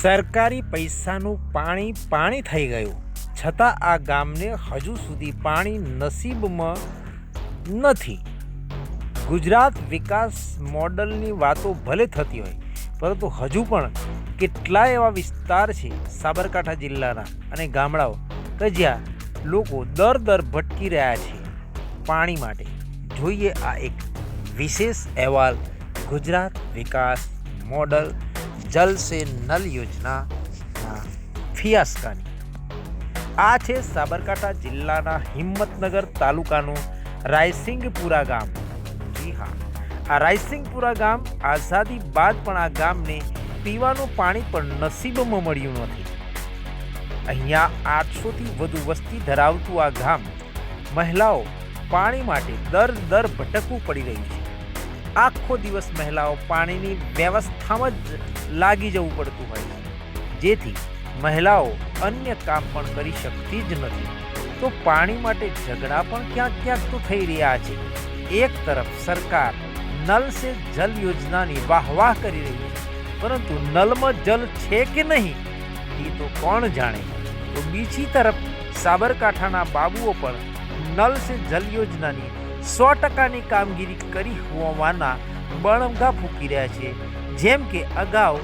સરકારી પૈસાનું પાણી પાણી થઈ ગયું. છતાં આ ગામને હજુ સુધી પાણી નસીબમાં નથી. ગુજરાત વિકાસ મોડલની વાતો ભલે થતી હોય, પરંતુ હજુ પણ કેટલાય એવા વિસ્તાર છે, સાબરકાંઠા જિલ્લાના અને ગામડાઓ, કે જ્યાં લોકો દર દર ભટકી રહ્યા છે પાણી માટે. જોઈએ આ એક વિશેષ અહેવાલ, ગુજરાત વિકાસ મોડલ જલ સે નલ યોજનાના ફિયાસ્કાની. આ છે સાબરકાંઠા જિલ્લાના હિંમતનગર તાલુકાનું રાયસિંગપુરા ગામ. જી હા, આ રાયસિંગપુરા ગામ આઝાદી બાદ પણ આ ગામને પીવાનું પાણી પણ નસીબમાં મળ્યું નથી. અહીંયા આઠસોથી વધુ વસ્તી ધરાવતું આ ગામ મહિલાઓ પાણી માટે દર દર ભટકવું પડી રહ્યું છે. આખો દિવસ મહિલાઓ પાણીની વ્યવસ્થામાં જ લાગી જવું પડતું હોય છે. જેથી મહિલાઓ અન્ય કામ પણ કરી શકતી જ નથી. તો પાણી માટે ઝઘડા પણ ક્યાંક ક્યાંક તો થઈ રહ્યા છે. એક તરફ સરકાર નલ સે જલ યોજનાની વાહ વાહ કરી રહી છે. પરંતુ નલમાં જલ છે કે નહીં, એ તો કોણ જાણે? તો બીજી તરફ સાબરકાંઠાના બાબુઓ પણ નલ સે જલ યોજનાની સો ટકાની કામગીરી કરી હોવાના બળમગા ફૂકી રહ્યા છે. જેમ કે અગાઉ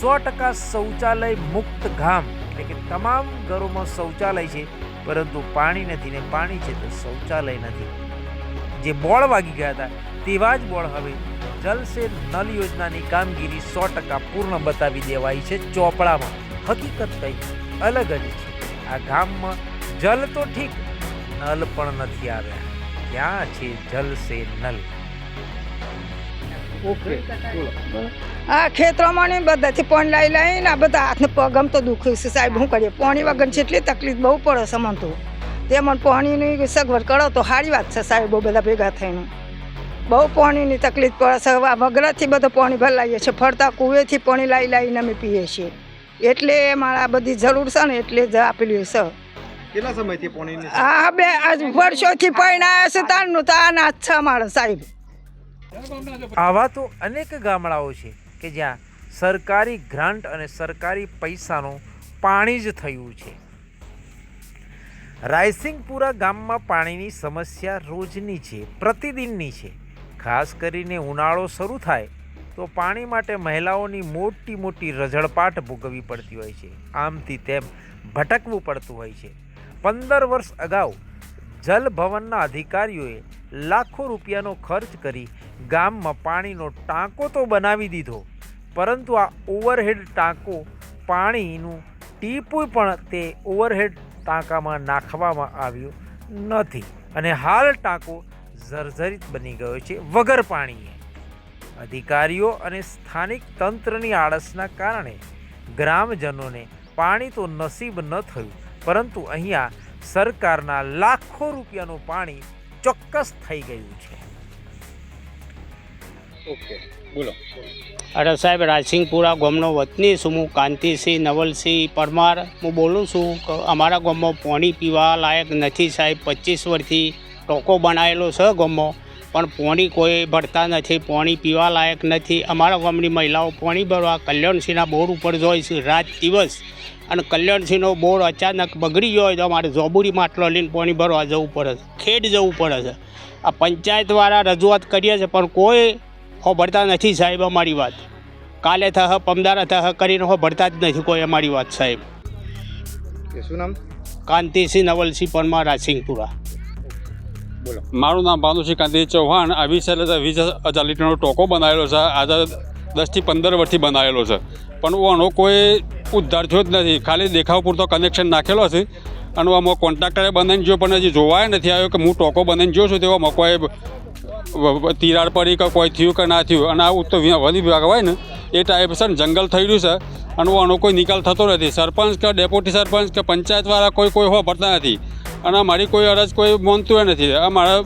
સો ટકા શૌચાલય મુક્ત ગામ એટલે કે તમામ ઘરોમાં શૌચાલય છે, પરંતુ પાણી નથી ને પાણી છે તો શૌચાલય નથી. જે બોળ વાગી ગયા હતા તેવા જ બોળ હવે જલ સે નલ યોજનાની કામગીરી સો ટકા પૂર્ણ બતાવી દેવાઈ છે ચોપડામાં. હકીકત કઈ અલગ જ છે. આ ગામમાં જલ તો ઠીક, નલ પણ નથી આવ્યા ક્યાં છે જલ સે નલ? આ ખેતરોમાં ને બધાથી પાણી લાવી લાવીને આ બધા હાથને પગમ તો દુખ્યું છે. સાહેબ શું કરીએ? પાણી વગર છે એટલી તકલીફ બહુ પડે છે મને તો. તે મને પાણીની સગવડ કરો તો સારી વાત છે સાહેબ બહુ બધા ભેગા થઈને. બહુ પાણીની તકલીફ પડે છે. વગરથી આ વગરાથી બધું પાણી ભરાઈએ છીએ. ફરતા કુવેથી પાણી લાવી લાવીને અમે પીએ છીએ. એટલે મારા બધી જરૂર છે ને એટલે જ આપેલી છે. કેટલા સમયથી પાણીની હા બે વર્ષોથી પાણી છે તારનું તાન આ છે મારા સાહેબ. આવા તો અનેક ગામડાઓ છે કે જ્યાં સરકારી ગ્રાન્ટ અને સરકારી પૈસાનું પાણી જ થયું છે. રાયસિંગપુરા ગામમાં પાણીની સમસ્યા રોજની છે પ્રતિદિનની છે. ખાસ કરીને ઉનાળો શરૂ થાય તો પાણી માટે મહિલાઓની મોટી મોટી રઝળપાટ ભોગવવી પડતી હોય છે. આમથી તેમ ભટકવું પડતું હોય છે. પંદર વર્ષ અગાઉ જલભવનના અધિકારીઓએ લાખો રૂપિયાનો ખર્ચ કરી ગામમાં પાણીનો ટાંકો તો બનાવી દીધો, પરંતુ આ ઓવરહેડ ટાંકો પાણીનું ટીપું પણ તે ઓવરહેડ ટાંકામાં નાખવામાં આવ્યું નથી અને હાલ ટાંકો જર્જરિત બની ગયો છે વગર પાણીએ. અધિકારીઓ અને સ્થાનિક તંત્રની આળસના કારણે ગ્રામજનોને પાણી તો નસીબ ન થયું પરંતુ અહીંયા સરકારના લાખો રૂપિયાનું પાણી ચોક્કસ થઈ ગયું છે. ઓકે બોલો. અરે સાહેબ રાજસિંહપુરા ગામનો વતની છું હું કાંતિસિંહ નવલસિંહ પરમાર. હું બોલું છું અમારા ગામમાં પાણી પીવા લાયક નથી સાહેબ. પચીસ વર્ષથી ટોકો બનાવેલો છે ગામમાં પણ પાણી કોઈ ભરતા નથી પાણી પીવા લાયક નથી. અમારા ગામની મહિલાઓ પાણી ભરવા કલ્યાણસિંહના બોર ઉપર જોઈ છે. રાત દિવસ અને કલ્યાણસિંહનો બોર અચાનક બગડી ગયો હોય તો મારે જોબુરી માટલો લઈને પાણી ભરવા જવું પડે છે. ખેડ જવું પડે છે. આ પંચાયતવાળા રજૂઆત કરીએ છે પણ કોઈ ભરતા નથી સાહેબ અમારી વાત. કાલે થહ પમદારા થહ કરીને ભરતા જ નથી કોઈ અમારી વાત સાહેબ. શું નામ? કાંતિસિંહ નવલસિંહ પરમાર રાજસિંહપુરા. બોલો. મારું નામ ભાનુસિંહ કાંતિ ચૌહાણ. આ વીસ વીસ હજાર લીટરનો ટોકો બનાવેલો છે. આજે દસથી પંદર વર્ષથી બનાવેલો છે. પણ આનો કોઈ ઉદ્ધાર થયો જ નથી. ખાલી દેખાવ પૂરતો કનેક્શન નાખેલો છે. અને આમાં કોન્ટ્રાક્ટરે બનાવીને જોયો પણ હજી જોવાય નથી આવ્યો કે હું ટોકો બનાવીને જોઉં છું તેવા વ- તિરાડ પડી કે કોઈ થયું કે ના થયું. અને આવું તો વધી વિભાગ હોય ને, એ ટાઈપ છે ને જંગલ થઈ રહ્યું છે. અને આનો કોઈ નિકાલ થતો નથી. સરપંચ કે ડેપ્યુટી સરપંચ કે પંચાયતવાળા કોઈ કોઈ હો ભરતા નથી. અને મારી કોઈ અરજ કોઈ માનતું નથી. આ મારા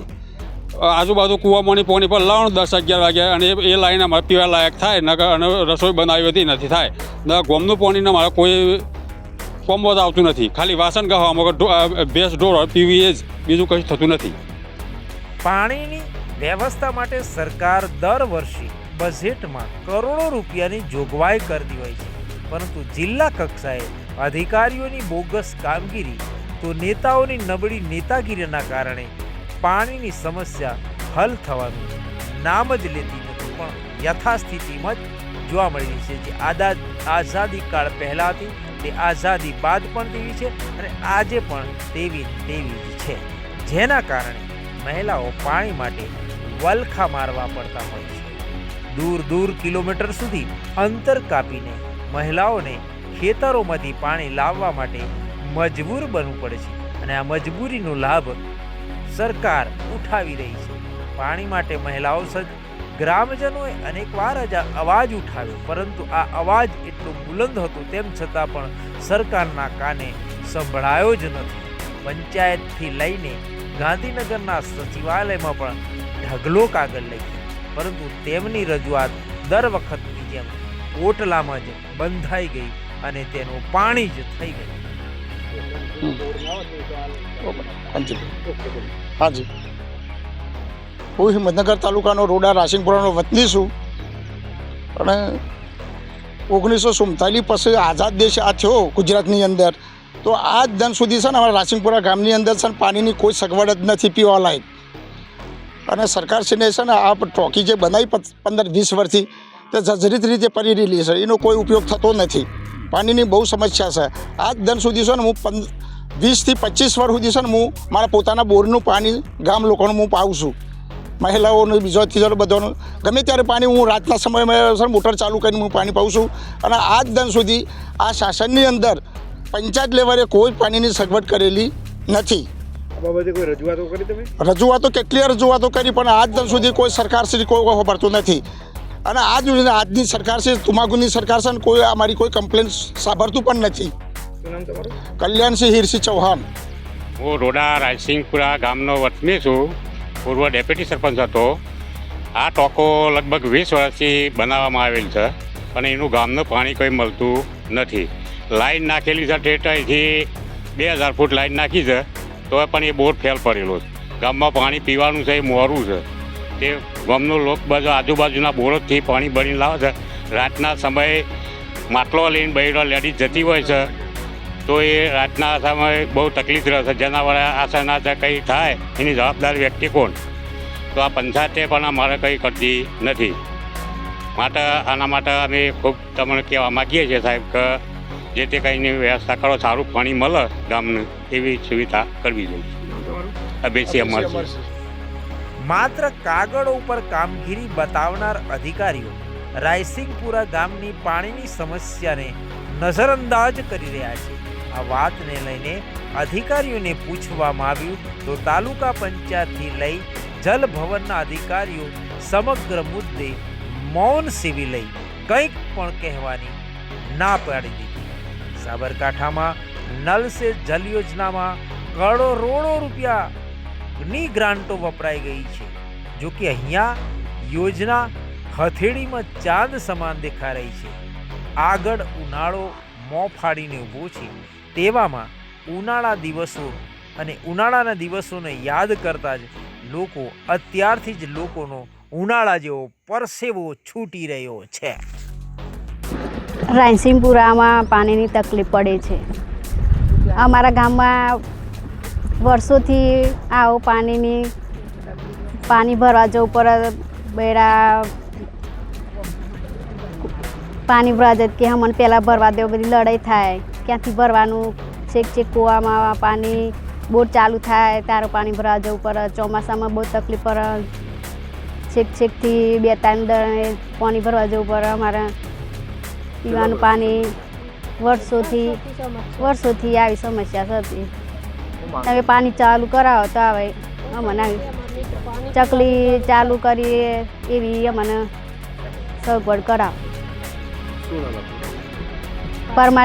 આજુબાજુ કૂવામાંની પોણી પર લાવણ દસ અગિયાર વાગ્યા અને એ- લાઈન અમારે પીવા લાયક થાય, નકર અને રસોઈ બનાવી હતી નથી થાય. ન ગોમનું પાણી મારે કોઈ કોમો જ આવતું નથી. ખાલી વાસણ ગહવા મગર ભેંસ ઢોર પીવી એ જ, બીજું કંઈ થતું નથી. પાણીની વ્યવસ્થા માટે સરકાર દર વર્ષે બજેટમાં કરોડો રૂપિયાની જોગવાઈ કરતી હોય છે. પરંતુ જિલ્લા કક્ષાએ અધિકારીઓની બોગસ કામગીરી તો નેતાઓની નબળી નેતાગીરીના કારણે પાણીની સમસ્યા હલ થવાનું નામ જ લેતી નથી. પણ યથાસ્થિતિમાં જ જોવા મળી છે જે આદા, આઝાદી કાળ પહેલાં હતી તે આઝાદી બાદ પણ તેવી છે અને આજે પણ તેવી તેવી જ છે. જેના કારણે મહિલાઓ પાણી માટે વલખા મારવા પડતા હોય છે. દૂર દૂર કિલોમીટર સુધી અંતર કાપીને મહિલાઓને ખેતરોમાંથી પાણી લાવવા માટે મજબૂર બનવું પડે છે. અને આ મજબૂરીનો લાભ સરકાર ઉઠાવી રહી છે. પાણી માટે મહિલાઓ સજ ગ્રામજનોએ અનેકવાર અવાજ ઉઠાવ્યો, પરંતુ આ અવાજ એટલો બુલંદ હતો તેમ છતાં પણ સરકારના કાને સંભળાયો જ નથી. પંચાયતથી લઈને ગાંધીનગરના સચિવાલયમાં પણ ઢગલો કાગળ લઈ પરંતુ તેમની રજૂઆત દર વખતની જેમ ઓટલામાં જ બંધાઈ ગઈ અને તેનું પાણી જ થઈ ગયું. હાજી. હું હિંમતનગર તાલુકાનો રોડા રાસિંગપુરાનો વતની છું. અને ઓગણીસો સુડતાલીસ પછી આઝાદ દેશ આ થયો ગુજરાતની અંદર. તો આજ દન સુધી છે ને અમારા રાસિંગપુરા ગામની અંદર છે ને પાણીની કોઈ સગવડ જ નથી પીવા લાયક. અને સરકારશ્રીને છે ને આ ટોકી જે બનાવી પંદર વીસ વર્ષથી તે જર્જરિત રીતે પડી રહેલી છે. એનો કોઈ ઉપયોગ થતો નથી. પાણીની બહુ સમસ્યા છે. આજ દિન સુધી છે ને હું વીસથી પચીસ વર્ષ સુધી છે ને હું મારા પોતાના બોરનું પાણી ગામ લોકોનું હું પાઉં છું. મહિલાઓનું બીજો ત્રીજો બધાનું. ગમે ત્યારે પાણી હું રાતના સમયમાં મોટર ચાલુ કરીને હું પાણી પાઉં છું. અને આજ દિન સુધી આ શાસનની અંદર પંચાયત લેવલે કોઈ પાણીની સગવડ કરેલી નથી. રજૂઆતો કેટલી રજૂઆતો કરી પણ આજ દિન સુધી કોઈ સરકાર શ્રી કોઈ ખબરતું નથી. અને આજ આજની સરકાર છે તુમાકુની સરકાર છે કોઈ અમારી કોઈ કમ્પ્લેન સાંભળતું પણ નથી. કલ્યાણસિંહ હિરસિંહ ચૌહાણ. હું રોડા રાયસિંગપુરા ગામનો વતની છું. પૂર્વ ડેપ્યુટી સરપંચ હતો. આ ટોકો લગભગ વીસ વર્ષથી બનાવવામાં આવેલ છે પણ એનું ગામનું પાણી કંઈ મળતું નથી. લાઈન નાખેલી છે ટેટાઈથી બે હજાર ફૂટ લાઈન નાખી છે. તો પણ એ બોર ફેલ પડેલો છે. ગામમાં પાણી પીવાનું છે એ મોરું છે. તે ગામનું લોક બધા આજુબાજુના બોરોથી પાણી ભરીને લાવે છે. રાતના સમયે માટલો લઈને બહેરો લેડીઝ જતી હોય છે તો એ રાતના સમયે બહુ તકલીફ રહે છે. જેના વડે છે કંઈ થાય એની જવાબદાર વ્યક્તિ કોણ? તો આ પંચાયતે પણ અમારે કંઈ કરતી નથી. માટે આના માટે અમે ખૂબ તમને કહેવા માગીએ છીએ સાહેબ કે જે તે કંઈની વ્યવસ્થા કરો સારું પાણી મળે ગામને એવી સુવિધા કરવી જોઈએ. અભેસી અમારે માત્ર કાગળ ઉપર કામગીરી બતાવનાર અધિકારીઓ રાયસિંગપુરા ગામની પાણીની સમસ્યાને નજરઅંદાજ કરી રહ્યા છે. આ વાતને લઈને અધિકારીઓને પૂછવામાં આવ્યું તો તાલુકા પંચાયતથી લઈ જલ ભવનના અધિકારીઓ સમગ્ર મુદ્દે મૌન સેવી લઈ કંઈક પણ કહેવાની ના પાડી દીધી. સાબરકાંઠામાં નલ સે જલ યોજનામાં કરોડો રૂપિયા ની ગ્રાન્ટો વપરાઈ ગઈ છે. જો કે અહીંયા યોજના હથેળીમાં ચાંદ સમાન દેખા રહી છે. આગળ ઉનાળો મોં ફાડીને ઊભો છે. તેવામાં ઉનાળા દિવસો અને ઉનાળાના દિવસોને યાદ કરતા જ લોકો અત્યારથી જ લોકોનો ઉનાળા જેવો પરસેવો છૂટી રહ્યો છે. રાયસિંહપુરામાં પાણીની તકલીફ પડે છે. અમારા ગામમાં વર્ષોથી આવું પાણીની પાણી ભરવા જવું પડે બેડા પાણી ભરવા જાય કે હમણાં પહેલાં ભરવા દેવું બધી લડાઈ થાય. ક્યાંથી ભરવાનું? છેક છેક કૂવામાં પાણી બોટ ચાલુ થાય તારો પાણી ભરવા જવું પડે. ચોમાસામાં બહુ તકલીફ પડે. છેક છેકથી બે ત્રણ દરે પાણી ભરવા જવું પડે અમારે. પીવાનું પાણી વર્ષોથી વર્ષોથી આવી સમસ્યા હતી હવે પાણી ચાલુ કરાવો તો આવે અમને ચકલી ચાલુ કરીએ એવી અમને સગવડ કરાવો. પરમાર